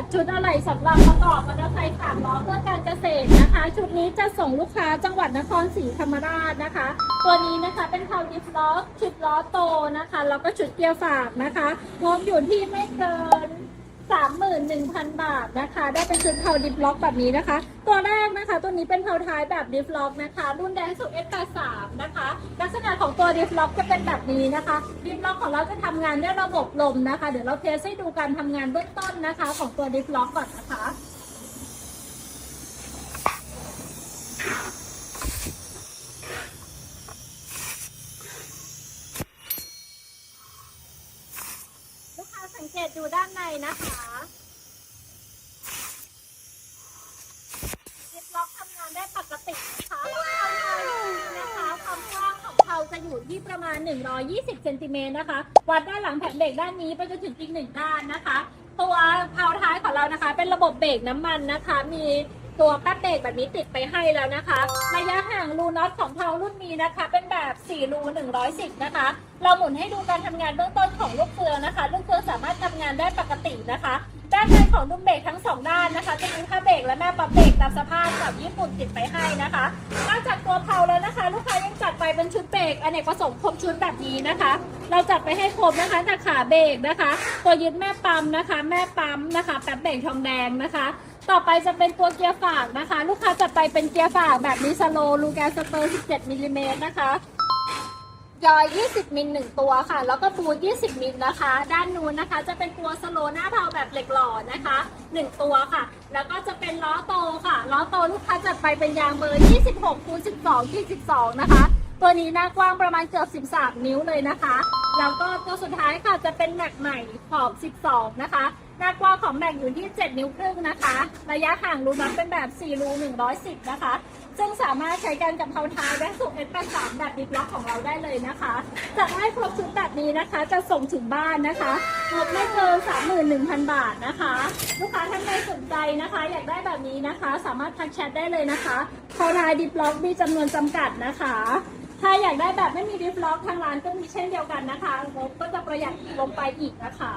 จัดชุดอะไรสำหรับประกอบมอเตอร์ไซค์สามล้อเพื่อการเกษตรนะคะ ชุดนี้จะส่งลูกค้าจังหวัดนครศรีธรรมราชนะคะ ตัวนี้นะคะเป็นคาวดิฟล้อชุดล้อโตนะคะแล้วก็ชุดเกียร์ฝากนะคะงบอยู่ที่ไม่เกิน 31,000 บาทนะคะ ได้เป็นชุดเพาดิฟล็อกแบบนี้นะคะ ตัวแรกนะคะ ตัวนี้เป็นเพาท้ายแบบดิฟล็อกนะคะ รุ่นแดงสุด S83 นะคะ ลักษณะของตัวดิฟล็อกจะเป็นแบบนี้นะคะ ดิฟล็อกของเราจะทำงานด้วยระบบลมนะคะ เดี๋ยวเราเทสให้ดูการทำงานเบื้องต้นนะคะ ของตัวดิฟล็อกก่อนนะคะ ลู กค้าสังเกตดูด้านในนะคะดิฟล็อกทำงานได้ปกตินะคะวก็เอาเลยนะคะความกว้างของเพาจะอยู่ที่ประมาณ 120เซนติเมตรนะคะ วัดด้านหลังแผ่นเบรกด้านนี้ไปจนถึงอีกหนึ่งด้านนะคะ ตัวเพาท้ายของเรานะคะ เป็นระบบเบรกน้ำมันนะคะ มีตัวแป๊บเบรกแบบนี้ติดไปให้แล้วนะคะ ระยะห่างรูน็อตของเพารุ่นนี้นะคะ เป็นแบบ4รู110 นะคะ เราหมุนให้ดูการทำงานเบื้องต้นของลูกเฟืองนะคะำงานได้ปกตินะคะ ด้านในของดุมเบรกทั้งสองด้านนะคะ จะมีผ้าเบรกและแม่ปั๊บเบรกตามสภาพแบบญี่ปุ่นติดไปให้นะคะนอกจากตัวเพาแล้วนะคะ ลูกค้ายังจัดไปเป็นชุดเบรกอเนกประสงค์ครบชุดแบบนี้นะคะ เราจัดไปให้ครบนะคะจากขาเบรกนะคะ ตัวยึดแม่ปั๊มนะคะ แม่ปั๊มนะคะแป๊บเบรกทองแดงนะคะต่อไปจะเป็นตัวเกียร์ฝากนะคะ ลูกค้าจัดไปเป็นเกียร์ฝากแบบนี้สโลลูแกนสเตอร์ 17มิลลิเมตรนะคะ ยอย 20 มิลหนึ่งตัวค่ะ แล้วก็บูท20 มิลนะคะ ด้านนู้นนะคะ จะเป็นตัวสโลหน้าเทาแบบเหล็กหล่อนะคะ 1 ตัวค่ะ แล้วก็จะเป็นล้อโตค่ะ ล้อโตลูกค้าจัดไปเป็นยางเบอร์ 26คูณ12ที่12นะคะ ตัวนี้หน้ากว้างประมาณเกือบ 13 นิ้วเลยนะคะ แล้วก็ตัวสุดท้ายค่ะ จะเป็นแม็กใหม่ขอบ 12 นะคะ หน้ากว้างของแม็กอยู่ที่ 7 นิ้วครึ่งนะคะ ระยะห่างรูนับเป็นแบบ 4 รู 110 นะคะ ซึ่งสามารถใช้กันกับเทาท้ายและสูง S83 แบบดิบล็อกของเราได้เลยนะคะจะให้ครบชุดแบบนี้นะคะ จะส่งถึงบ้านนะคะงบไม่เกิน31,000 บาทนะคะ ลูกค้าท่านใดสนใจนะคะ อยากได้แบบนี้นะคะ สามารถทักแชทได้เลยนะคะเทาท้ายดิบล็อกมีจำนวนจำกัดนะคะถ้าอยากได้แบบไม่มีดิฟล็อกทางร้านก็มีเช่นเดียวกันนะคะงบก็จะประหยัดลงไปอีกนะคะ